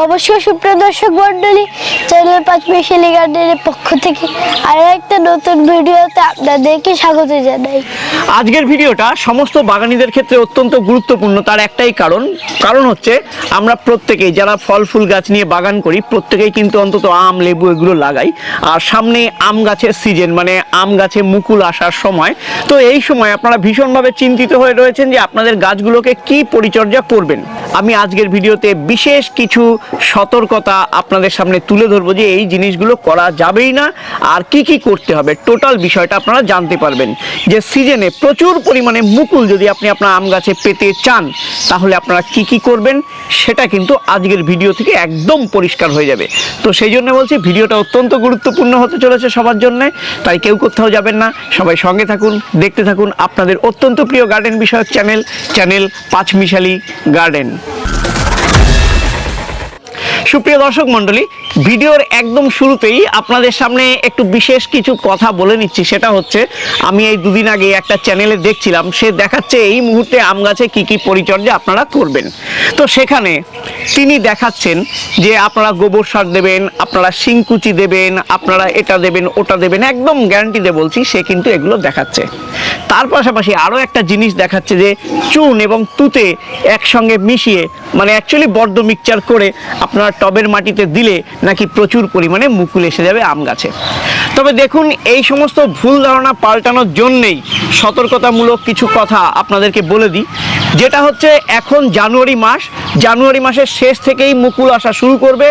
নমস্কার সুপ্রিয় দর্শক মন্ডলী চ্যানেল পাঁচ মিশালি গার্ডেনের পক্ষ থেকে আর একটা নতুন ভিডিওতে আপনাদেরকে স্বাগত জানাই। আজকের ভিডিওটা সমস্ত বাগানীদের ক্ষেত্রে অত্যন্ত গুরুত্বপূর্ণ, তার একটাই কারণ। কারণ হচ্ছে, আমরা প্রত্যেকেই যারা ফল, ফুল গাছ নিয়ে বাগান করি, প্রত্যেকেই কিন্তু অন্তত আম, লেবু এগুলো লাগাই। আর সামনে আম গাছের সিজন মানে আম গাছে মুকুল আসার সময়। তো এই সময় আপনারা ভীষণভাবে চিন্তিত হয়ে রয়েছেন যে আপনাদের গাছগুলোকে কি পরিচর্যা করবেন। আমি আজকের ভিডিওতে বিশেষ কিছু সতর্কতা আপনাদের সামনে তুলে ধরবো যে এই জিনিসগুলো করা যাবেই না আর কি কি করতে হবে। টোটাল বিষয়টা আপনারা জানতে পারবেন যে সিজনে প্রচুর পরিমাণে মুকুল যদি আপনি আপনার আম গাছে পেতে চান, তাহলে আপনারা কি কি করবেন সেটা কিন্তু আজকের ভিডিও থেকে একদম পরিষ্কার হয়ে যাবে। তো সেই জন্য বলছি ভিডিওটা অত্যন্ত গুরুত্বপূর্ণ হতে চলেছে সবার জন্য, তাই কেউ কোথাও যাবেন না। সবাই সঙ্গে থাকুন, দেখতে থাকুন আপনাদের অত্যন্ত প্রিয় গার্ডেন বিষয়ক চ্যানেল চ্যানেল পাঁচমিশালি গার্ডেন সুপ্রিয় দর্শক মণ্ডলী ভিডিওর একদম শুরুতেই আপনাদের সামনে একটু বিশেষ কিছু কথা বলে নিচ্ছি। সেটা হচ্ছে, আমি এই দুদিন আগে একটা চ্যানেলে দেখছিলাম, সে দেখাচ্ছে এই মুহূর্তে আম গাছে কী কী পরিচর্যা আপনারা করবেন। তো সেখানে তিনি দেখাচ্ছেন যে আপনারা গোবর সার দেবেন, আপনারা শিংকুচি দেবেন, আপনারা এটা দেবেন, ওটা দেবেন, একদম গ্যারান্টিতে বলছি, সে কিন্তু এগুলো দেখাচ্ছে। তার পাশাপাশি আরও একটা জিনিস দেখাচ্ছে যে চুন এবং তুতে একসঙ্গে মিশিয়ে মানে অ্যাকচুয়ালি বর্ধ মিক্সচার করে আপনার টবের মাটিতে দিলে নাকি প্রচুর পরিমাণে মুকুল এসে যাবে আম গাছে। তবে দেখুন, এই সমস্ত ভুল ধারণা পাল্টানোর জন্যেই সতর্কতামূলক কিছু কথা আপনাদেরকে বলে দিই। যেটা হচ্ছে, এখন জানুয়ারি মাস জানুয়ারি মাসের শেষ থেকেই মুকুল আসা শুরু করবে।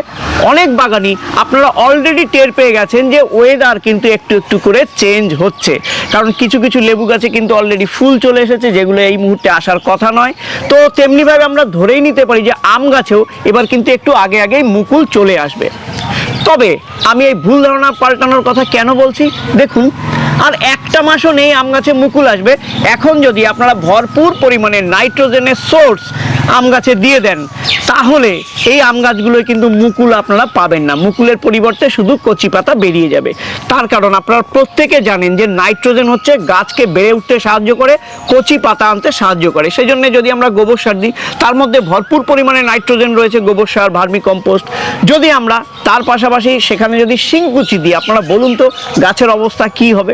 অনেক বাগানি আপনারা অলরেডি টের পেয়ে গেছেন যে ওয়েদার কিন্তু একটু একটু করে চেঞ্জ হচ্ছে। কারণ কিছু কিছু লেবু গাছে কিন্তু অলরেডি ফুল চলে এসেছে, যেগুলো এই মুহূর্তে আসার কথা নয়। তো তেমনিভাবে আমরা ধরেই নিতে পারি যে আম গাছেও এবার কিন্তু একটু আগে আগেই মুকুল চলে আসবে। তবে আমি এই ভুল ধারণা পাল্টানোর কথা কেন বলছি? দেখুন, আর একটা মাসও নেই আম গাছে মুকুল আসবে। এখন যদি আপনারা ভরপুর পরিমাণে নাইট্রোজেনের সোর্স আম গাছে দিয়ে দেন, তাহলে এই আম গাছগুলোয় কিন্তু মুকুল আপনারা পাবেন না। মুকুলের পরিবর্তে শুধু কচি পাতা বেরিয়ে যাবে। তার কারণ আপনারা প্রত্যেকে জানেন যে নাইট্রোজেন হচ্ছে গাছকে বেড়ে উঠতে সাহায্য করে, কচি পাতা আনতে সাহায্য করে। সেই জন্য যদি আমরা গোবর সার দিই, তার মধ্যে ভরপুর পরিমাণে নাইট্রোজেন রয়েছে, গোবর সার, ভার্মি কম্পোস্ট। যদি আমরা তার পাশাপাশি সেখানে যদি শিংকুচি দিই, আপনারা বলুন তো গাছের অবস্থা কি হবে?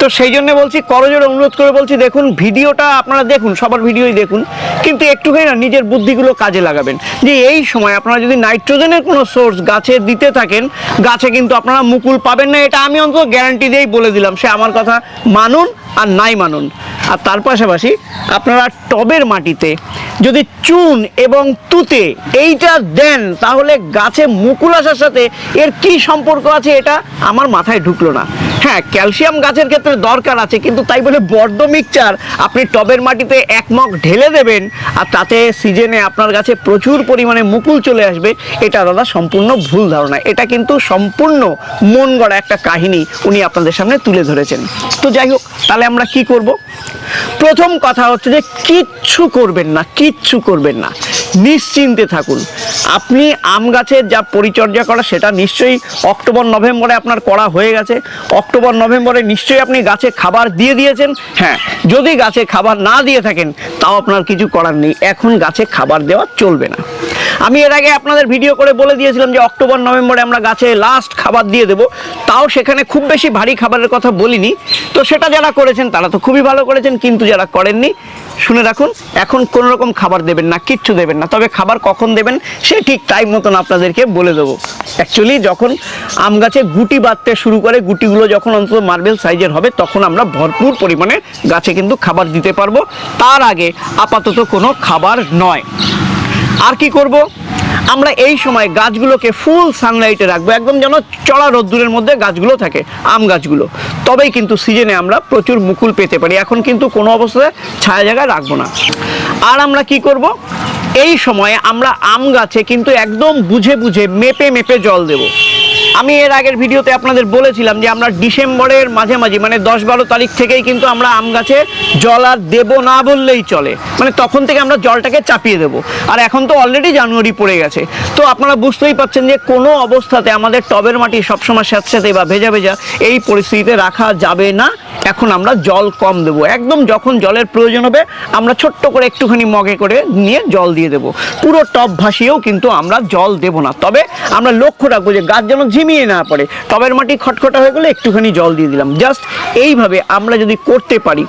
তো সেই জন্য বলছি করজোরে অনুরোধ করে বলছি, দেখুন, ভিডিওটা আপনারা দেখুন, সবার ভিডিওই দেখুন, কিন্তু একটুখানি না নিজের বুদ্ধিগুলো কাজে লাগাবেন। যে এই সময় আপনারা যদি নাইট্রোজেনের কোনো সোর্স গাছে দিতে থাকেন, গাছে কিন্তু আপনারা মুকুল পাবেন না, এটা আমি অন্তত গ্যারান্টি দিয়েই বলে দিলাম, সে আমার কথা মানুন আর নাই মানুন। আর তার পাশাপাশি আপনারা টবের মাটিতে যদি চুন এবং তুতে এইটা দেন, তাহলে গাছে মুকুল আসার সাথে এর কি সম্পর্ক আছে এটা আমার মাথায় ঢুকলো না। হ্যাঁ ক্যালসিয়াম গাছের ক্ষেত্রে দরকার আছে, কিন্তু তাই বলে বড্ড মিক্সচার। আপনি টবের মাটিতে এক মগ ঢেলে দেবেন, আর তাতে সিজনে আপনার গাছে প্রচুর পরিমাণে মুকুল চলে আসবে, এটা দাদা সম্পূর্ণ ভুল ধারণা। এটা কিন্তু সম্পূর্ণ মন গড়া একটা কাহিনী উনি আপনাদের সামনে তুলে ধরেছেন। তো যাই হোক, তাহলে আমরা কি করব? প্রথম কথা হচ্ছে যে কিচ্ছু করবেন না, কিচ্ছু করবেন না। নিশ্চিন্তে থাকুন। আপনি আম গাছের যা পরিচর্যা করা, সেটা নিশ্চয়ই অক্টোবর, নভেম্বরে আপনার করা হয়ে গেছে। অক্টোবর, নভেম্বরে নিশ্চয়ই আপনি গাছে খাবার দিয়ে দিয়েছেন। হ্যাঁ যদি গাছে খাবার না দিয়ে থাকেন, তাও আপনার কিছু করার নেই। এখন গাছে খাবার দেওয়া চলবে না। আমি এর আগে আপনাদের ভিডিও করে বলে দিয়েছিলাম যে অক্টোবর, নভেম্বরে আমরা গাছে লাস্ট খাবার দিয়ে দেবো। তাও সেখানে খুব বেশি ভারী খাবারের কথা বলিনি। তো সেটা যারা করেছেন, তারা তো খুবই ভালো করেছেন, কিন্তু যারা করেননি, শুনে রাখুন, এখন কোনো রকম খাবার দেবেন না, কিচ্ছু দেবেন না। তবে খাবার কখন দেবেন, সে ঠিক টাইম মতন আপনাদেরকে বলে দেবো। অ্যাকচুয়ালি যখন আম গাছে গুটি বাঁধতে শুরু করে, গুটিগুলো যখন অন্তত মার্বেল সাইজের হবে, তখন আমরা ভরপুর পরিমাণে গাছে কিন্তু খাবার দিতে পারব। তার আগে আপাতত কোনো খাবার নয়। আর কি করব? আমরা এই সময় গাছগুলোকে ফুল সানলাইটে রাখব, একদম যেন চড়া রোদ্দুরের মধ্যে গাছগুলো থাকে, আম গাছগুলো। তবেই কিন্তু সিজনে আমরা প্রচুর মুকুল পেতে পারি। এখন কিন্তু কোনো অবস্থায় ছায়া জায়গায় রাখব না। আর আমরা কি করব? এই সময়ে আমরা আম গাছে কিন্তু একদম বুঝে বুঝে মেপে মেপে জল দেবো। আমি এর আগের ভিডিওতে আপনাদের বলেছিলাম যে আমরা ডিসেম্বরের মাঝামাঝি মানে দশ বারো তারিখ থেকেই কিন্তু আমরা আম গাছে জল আর দেবো না বললেই চলে। মানে তখন থেকে আমরা জলটাকে চাপিয়ে দেবো। আর এখন তো অলরেডি জানুয়ারি পড়ে গেছে। তো আপনারা বুঝতেই পাচ্ছেন যে কোনো অবস্থাতে আমাদের টবের মাটি সবসময় স্যাঁতস্যাঁতে বা ভেজা ভেজা এই পরিস্থিতিতে রাখা যাবে না। এখন আমরা জল কম দেবো। একদম যখন জলের প্রয়োজন হবে, আমরা ছোট্ট করে একটুখানি মগে করে নিয়ে জল দিয়ে দেবো। পুরো টপ ভাসিয়েও কিন্তু আমরা জল দেব না। তবে আমরা লক্ষ্য রাখব যে গাছ যেন ঝিমিয়ে না পড়ে। টবের মাটি খটখটা হয়ে গেলে একটুখানি জল দিয়ে দিলাম। জাস্ট এইভাবে আমরা যদি করতে পারি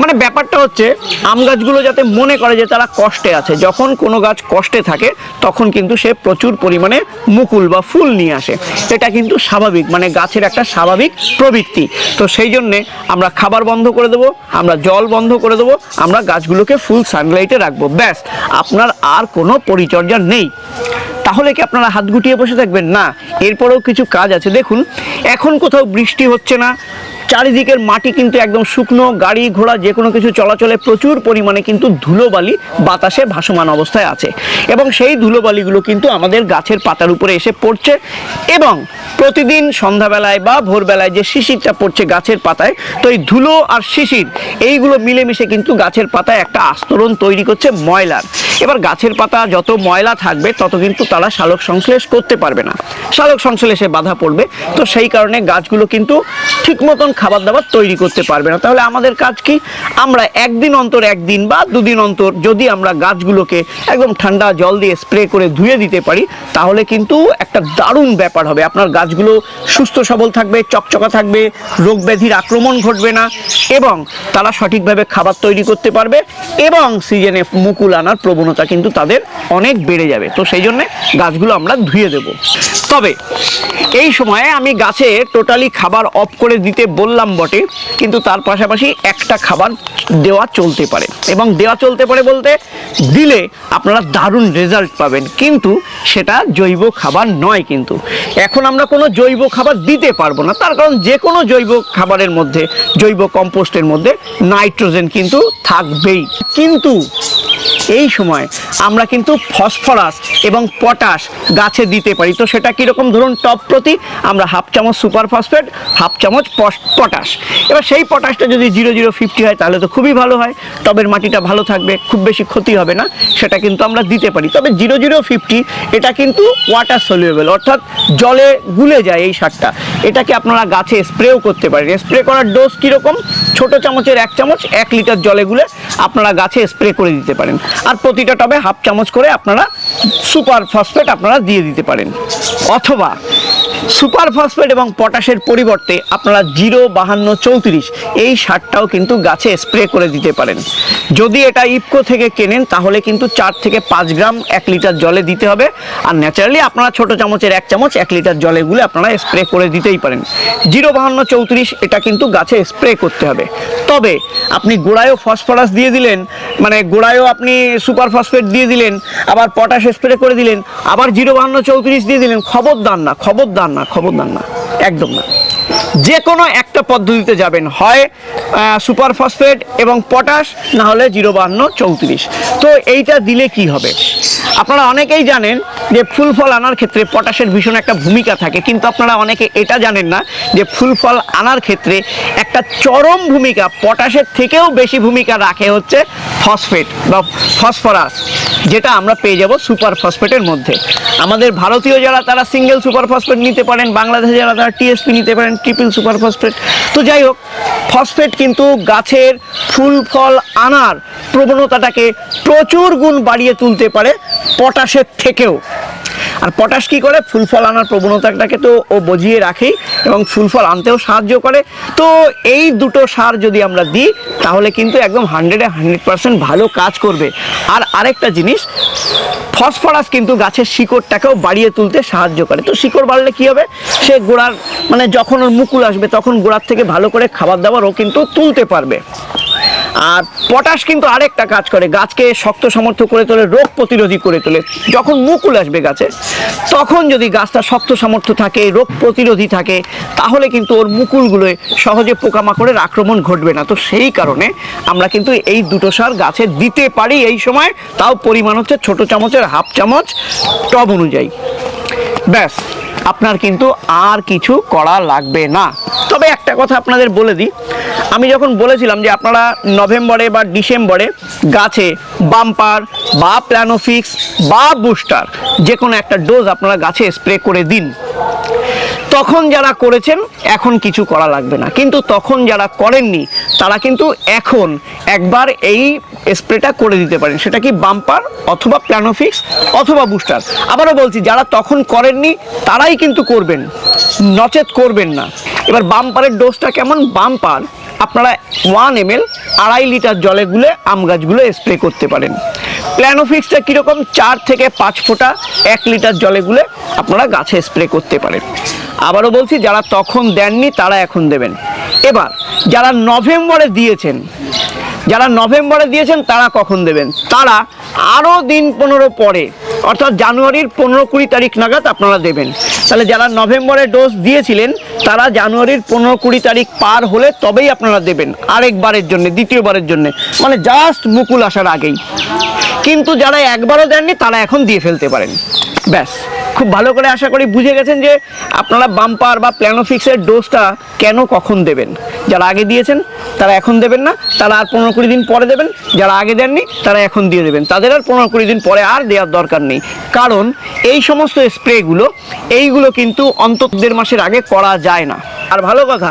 মানে ব্যাপারটা হচ্ছে, আম গাছগুলো যাতে মনে করে যে তারা কষ্টে আছে, যখন কোনো গাছ কষ্টে থাকে, তখন কিন্তু সে প্রচুর পরিমাণে মুকুল বা ফুল নিয়ে আসে। এটা কিন্তু স্বাভাবিক মানে গাছের একটা স্বাভাবিক প্রবৃত্তি। তো সেই জন্যে আমরা খাবার বন্ধ করে দেবো, আমরা জল বন্ধ করে দেবো, আমরা গাছগুলোকে ফুল সানলাইটে রাখব। ব্যাস, আপনার আর কোনো পরিচর্যা নেই। তাহলে কি আপনারা হাত গুটিয়ে বসে থাকবেন? না, এরপরেও কিছু কাজ আছে। দেখুন, এখন কোথাও বৃষ্টি হচ্ছে না চারিদিকের মাটি কিন্তু একদম শুকনো, গাড়ি ঘোড়া যে কোনো কিছু চলাচলে প্রচুর পরিমাণে কিন্তু ধুলোবালি বাতাসে ভাসমান অবস্থায় আছে। এবং সেই ধুলোবালিগুলো কিন্তু আমাদের গাছের পাতার উপরে এসে পড়ছে এবং প্রতিদিন সন্ধ্যাবেলায় বা ভোরবেলায় যে শিশিরটা পড়ছে গাছের পাতায়, তো এই ধুলো আর শিশির, এইগুলো মিলেমিশে কিন্তু গাছের পাতায় একটা আস্তরণ তৈরি করছে ময়লার। এবার গাছের পাতা যত ময়লা থাকবে, তত কিন্তু তারা শালক সংশ্লেষ করতে পারবে না। শালক সংশ্লেষে বাধা পড়বে। তো সেই কারণে গাছগুলো কিন্তু ঠিক মতন খাবার দাবার তৈরি করতে পারবে না। তাহলে আমাদের কাজ কি? আমরা একদিন অন্তর একদিন বা দুদিন অন্তর যদি আমরা গাছগুলোকে একদম ঠান্ডা জল দিয়ে স্প্রে করে ধুয়ে দিতে পারি, তাহলে কিন্তু একটা দারুণ ব্যাপার হবে। আপনার গাছগুলো সুস্থ সবল থাকবে, চকচকা থাকবে, রোগ ব্যাধির আক্রমণ ঘটবে না এবং তারা সঠিকভাবে খাবার তৈরি করতে পারবে এবং সিজনে মুকুল আনার প্রবণতা কিন্তু তাদের অনেক বেড়ে যাবে। তো সেই জন্যে গাছগুলো আমরা ধুয়ে দেব। তবে এই সময়ে আমি গাছে টোটালি খাবার অফ করে দিতে বললাম বটে, কিন্তু তার পাশাপাশি একটা খাবার দেওয়া চলতে পারে। এবং দেওয়া চলতে পারে বলতে দিলে আপনারা দারুণ রেজাল্ট পাবেন, কিন্তু সেটা জৈব খাবার নয় কিন্তু। এখন আমরা কোনো জৈব খাবার দিতে পারব না, তার কারণ যে কোনো জৈব খাবারের মধ্যে, জৈব কম্পোস্টের মধ্যে নাইট্রোজেন কিন্তু থাকবেই। কিন্তু এই সময় আমরা কিন্তু ফসফরাস এবং পটাশ গাছে দিতে পারি। তো সেটা কীরকম? ধরুন, টপ প্রতি আমরা হাফ চামচ সুপার ফসফেট, হাফ চামচ পটাশ। এবার সেই পটাশটা যদি জিরো জিরো ফিফটি হয়, তাহলে তো খুবই ভালো হয়। টবের মাটিটা ভালো থাকবে, খুব বেশি ক্ষতি হবে না। সেটা কিন্তু আমরা দিতে পারি। তবে জিরো জিরো ফিফটি, এটা কিন্তু ওয়াটার সলিউবেল অর্থাৎ জলে গুলে যায় এই সারটা। এটাকে আপনারা গাছে স্প্রেও করতে পারেন। স্প্রে করার ডোজ কীরকম? ছোট চামচের এক চামচ, এক লিটার জলে গুলে আপনারা গাছে স্প্রে করে দিতে পারেন। আর প্রতিটা টবে হাফ চামচ করে আপনারা সুপার ফসফেট আপনারা দিয়ে দিতে পারেন। অথবা সুপার ফসফেট এবং পটাশের পরিবর্তে আপনারা জিরো বাহান্ন চৌত্রিশ এই সারটাও কিন্তু গাছে স্প্রে করে দিতে পারেন। যদি এটা ইপকো থেকে কেনেন, তাহলে কিন্তু চার থেকে পাঁচ গ্রাম এক লিটার জলে দিতে হবে। আর ন্যাচারালি আপনারা ছোট চামচের এক চামচ এক লিটার জলে গুলে আপনারা স্প্রে করে দিতেই পারেন। জিরো বাহান্ন চৌত্রিশ এটা কিন্তু গাছে স্প্রে করতে হবে। তবে আপনি গোড়ায়ও ফসফরাস দিয়ে দিলেন মানে গোড়ায়ও আপনি সুপার ফসফেট দিয়ে দিলেন, আবার পটাশ স্প্রে করে দিলেন, আবার জিরো বাহান্ন চৌত্রিশ দিয়ে দিলেন, খবরদার না খবরদার না। খবরদার না একদম না। যে কোনো একটা পদ্ধতিতে যাবেন। হয় সুপার ফসফেট এবং পটাশ, না হলে জিরো বাহান্ন চৌত্রিশ। তো এইটা দিলে কি হবে? আপনারা অনেকেই জানেন যে ফুল ফল আনার ক্ষেত্রে পটাশের ভীষণ একটা ভূমিকা থাকে, কিন্তু আপনারা অনেকে এটা জানেন না যে ফুল ফল আনার ক্ষেত্রে একটা চরম ভূমিকা, পটাশের থেকেও বেশি ভূমিকা রাখে হচ্ছে ফসফেট বা ফসফরাস, যেটা আমরা পেয়ে যাব সুপার ফসফেটের মধ্যে। আমাদের ভারতীয় যারা, তারা সিঙ্গেল সুপার ফসফেট নিতে পারেন বাংলাদেশে যারা, তারা টিএসপি নিতে পারেন ট্রিপল সুপার ফসফেট। তো যাই হোক, ফসফেট কিন্তু গাছের ফুল, ফল আনার প্রবণতাটাকে প্রচুর গুণ বাড়িয়ে তুলতে পারে পটাশের থেকেও। আর পটাশ কী করে? ফুল ফল আনার প্রবণতাটাকে তো ও বজিয়ে রাখেই এবং ফুল ফল আনতেও সাহায্য করে। তো এই দুটো সার যদি আমরা দিই, তাহলে কিন্তু একদম হান্ড্রেডে হান্ড্রেড পার্সেন্ট ভালো কাজ করবে। আর আরেকটা জিনিস, ফসফরাস কিন্তু গাছের শিকড়টাকেও বাড়িয়ে তুলতে সাহায্য করে। তো শিকড় বাড়লে কী হবে? সে গোড়ার মানে যখন ওর মুকুল আসবে, তখন গোড়ার থেকে ভালো করে খাবার দাবার ও কিন্তু তুলতে পারবে। আর পটাশ কিন্তু আরেকটা কাজ করে, গাছকে শক্ত সামর্থ্য করে তোলে, রোগ প্রতিরোধী করে তোলে। যখন মুকুল আসবে গাছে, তখন যদি গাছটা শক্ত সামর্থ্য থাকে, রোগ প্রতিরোধী থাকে, তাহলে কিন্তু ওর মুকুলগুলোয় সহজে পোকামাকড়ের আক্রমণ ঘটবে না। তো সেই কারণে আমরা কিন্তু এই দুটো সার গাছে দিতে পারি এই সময়। তাও পরিমাণ হচ্ছে ছোট চামচের হাফ চামচ টব অনুযায়ী। ব্যাস। আপনার কিন্তু আর কিছু করা লাগবে না। তবে একটা কথা আপনাদের বলে দিই, আমি যখন বলেছিলাম যে আপনারা নভেম্বরে বা ডিসেম্বরে গাছে বাম্পার বা প্ল্যানোফিক্স বা বুস্টার যে কোনো একটা ডোজ আপনারা গাছে স্প্রে করে দিন। তখন যারা করেছেন, এখন কিছু করা লাগবে না। কিন্তু তখন যারা করেননি, তারা কিন্তু এখন একবার এই স্প্রেটা করে দিতে পারেন। সেটা কি বাম্পার অথবা প্ল্যানোফিক্স অথবা বুস্টার। আবারও বলছি, যারা তখন করেননি, তারাই কিন্তু করবেন। নচেত করবেন না। এবার বাম্পারের ডোজটা কেমন? বাম্পার, আপনারা ওয়ান এম এল আড়াই লিটার জলে গুলে আম গাছগুলো স্প্রে করতে পারেন। প্ল্যানোফিক্সটা কীরকম? চার থেকে পাঁচ ফোঁটা এক লিটার জলে গুলে আপনারা গাছে স্প্রে করতে পারেন। আবারও বলছি, যারা তখন দেননি তারা এখন দেবেন। এবার, যারা নভেম্বরে দিয়েছেন, যারা নভেম্বরে দিয়েছেন তারা কখন দেবেন? তারা আরও দিন পনেরো পরে, অর্থাৎ জানুয়ারির পনেরো কুড়ি তারিখ নাগাদ আপনারা দেবেন। তাহলে যারা নভেম্বরে ডোজ দিয়েছিলেন, তারা জানুয়ারির পনেরো কুড়ি তারিখ পার হলে তবেই আপনারা দেবেন, আরেকবারের জন্য, দ্বিতীয়বারের জন্য। মানে জাস্ট মুকুল আসার আগেই। কিন্তু যারা একবারও দেননি, তারা এখন দিয়ে ফেলতে পারেন। ব্যাস। খুব ভালো করে আশা করি বুঝে গেছেন যে আপনারা বাম্পার বা প্ল্যানোফিক্সের ডোজটা কেন কখন দেবেন? যারা আগে দিয়েছেন, তারা এখন দেবেন না, তারা আর পনেরো কুড়ি দিন পরে দেবেন, যারা আগে দেননি, তারা এখন দিয়ে দেবেন। তাদের আর পনেরো কুড়ি দিন পরে আর দেওয়ার দরকার নেই। কারণ এই সমস্ত স্প্রেগুলো, এইগুলো কিন্তু অন্তত দেড় মাসের আগে করা যায় না। আর ভালো কথা,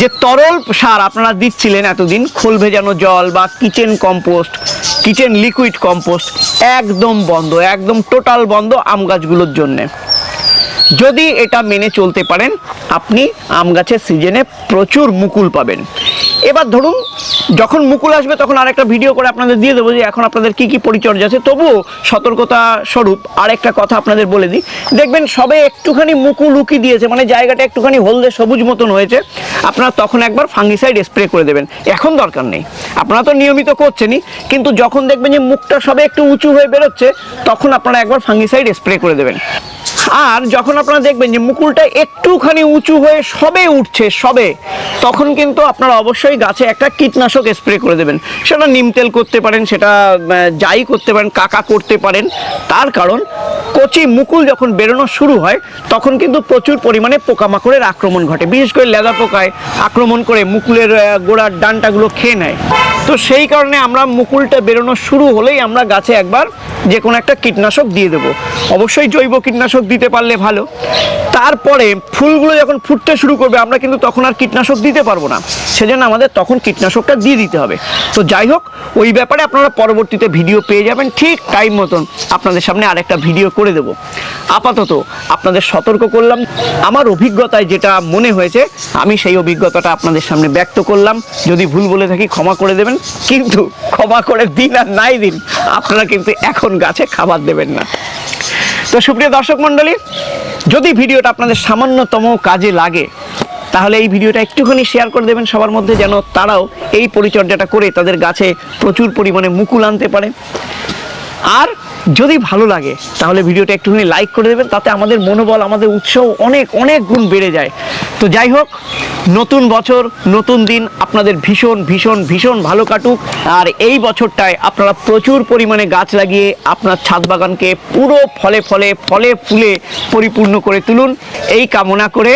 যে তরল সার আপনারা দিচ্ছিলেন এতদিন, খোল ভেজানো জল বা kitchen compost kitchen liquid compost একদম বন্ধ, একদম টোটাল বন্ধ আম গাছগুলোর জন্যে। যদি এটা মেনে চলতে পারেন, আপনি আম গাছের সিজনে প্রচুর মুকুল পাবেন। এবার ধরুন যখন মুকুল আসবে তখন আরেকটা ভিডিও করে আপনাদের দিয়ে দেবো যে এখন আপনাদের কি কি পরিচর্যা আছে। তবুও সতর্কতা স্বরূপ আরেকটা কথা আপনাদের বলে দিই। দেখবেন সবে একটুখানি মুকুল উকি দিয়েছে মানে জায়গাটা একটুখানি হলদে সবুজ মতন হয়েছে। আপনারা তখন একবার ফাঙ্গিসাইড স্প্রে করে দেবেন। এখন দরকার নেই। আপনারা তো নিয়মিত করছেনই, কিন্তু যখন দেখবেন যে মুখটা সবে একটু উঁচু হয়ে বেরোচ্ছে, তখন আপনারা একবার ফাঙ্গিসাইড স্প্রে করে দেবেন। আর যখন আপনারা দেখবেন যে মুকুলটা একটুখানি উঁচু হয়ে সবে উঠছে, সবে, তখন কিন্তু আপনারা অবশ্যই গাছে একটা কীটনাশক স্প্রে করে দেবেন। সেটা নিম তেল করতে পারেন, সেটা যাই করতে পারেন, কাকা করতে পারেন। তার কারণ, কচি মুকুল যখন বেরোনো শুরু হয়, তখন কিন্তু প্রচুর পরিমাণে পোকামাকড়ের আক্রমণ ঘটে। বিশেষ করে লেদা পোকায় আক্রমণ করে মুকুলের গোড়ার ডানটাগুলো খেয়ে নেয়। তো সেই কারণে আমরা মুকুলটা বেরোনো শুরু হলেই আমরা গাছে একবার যে কোনো একটা কীটনাশক দিয়ে দেবো। অবশ্যই জৈব কীটনাশক দিতে পারলে ভালো। তারপরে ফুলগুলো যখন ফুটতে শুরু করবে, আমরা কিন্তু তখন আর কীটনাশক দিতে পারব না। সেজন্য আমাদের তখন কীটনাশকটা দিয়ে দিতে হবে। তো যাই হোক, ওই ব্যাপারে আপনারা পরবর্তীতে ভিডিও পেয়ে যাবেন। ঠিক টাইম মতন আপনাদের সামনে আরেকটা ভিডিও করে দেব। আপাতত আপনাদের সতর্ক করলাম। আমার অভিজ্ঞতায় যেটা মনে হয়েছে, আমি সেই অভিজ্ঞতাটা আপনাদের সামনে ব্যক্ত করলাম। যদি ভুল বলে থাকি, ক্ষমা করে দেবেন। কিন্তু ক্ষমা করে দিন আর নাই দিন, আপনারা কিন্তু এখন গাছে খাবার দেবেন না। তো সুপ্রিয় দর্শক মণ্ডলী, যদি ভিডিওটা আপনাদের সামান্যতম কাজে লাগে, তাহলে এই ভিডিওটা একটুখানি শেয়ার করে দেবেন সবার মধ্যে, যেন তারাও এই পরিচর্যাটা করে তাদের গাছে প্রচুর পরিমাণে মুকুল আনতে পারে। আর যদি ভালো লাগে, তাহলে ভিডিওটা একটুখানি লাইক করে দেবেন, তাতে আমাদের মনোবল, আমাদের উৎসাহ অনেক অনেক গুণ বেড়ে যায়। তো যাই হোক, নতুন বছর, নতুন দিন, আপনাদের ভীষণ ভীষণ ভীষণ ভালো কাটুক। আর এই বছরটায় আপনারা প্রচুর পরিমাণে গাছ লাগিয়ে আপনার ছাদ বাগানকে পুরো ফলে ফলে ফলে ফুলে পরিপূর্ণ করে তুলুন। এই কামনা করে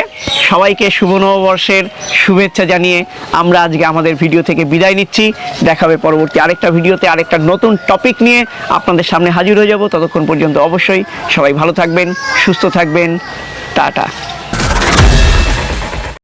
সবাইকে শুভ নববর্ষের শুভেচ্ছা জানিয়ে আমরা আজকে আমাদের ভিডিও থেকে বিদায় নিচ্ছি। দেখাবে পরবর্তী আরেকটা ভিডিওতে আরেকটা নতুন টপিক নিয়ে আপনাদের সামনে হাজির হয়ে যাব। ততক্ষণ পর্যন্ত অবশ্যই সবাই ভালো থাকবেন সুস্থ থাকবেন। টাটা।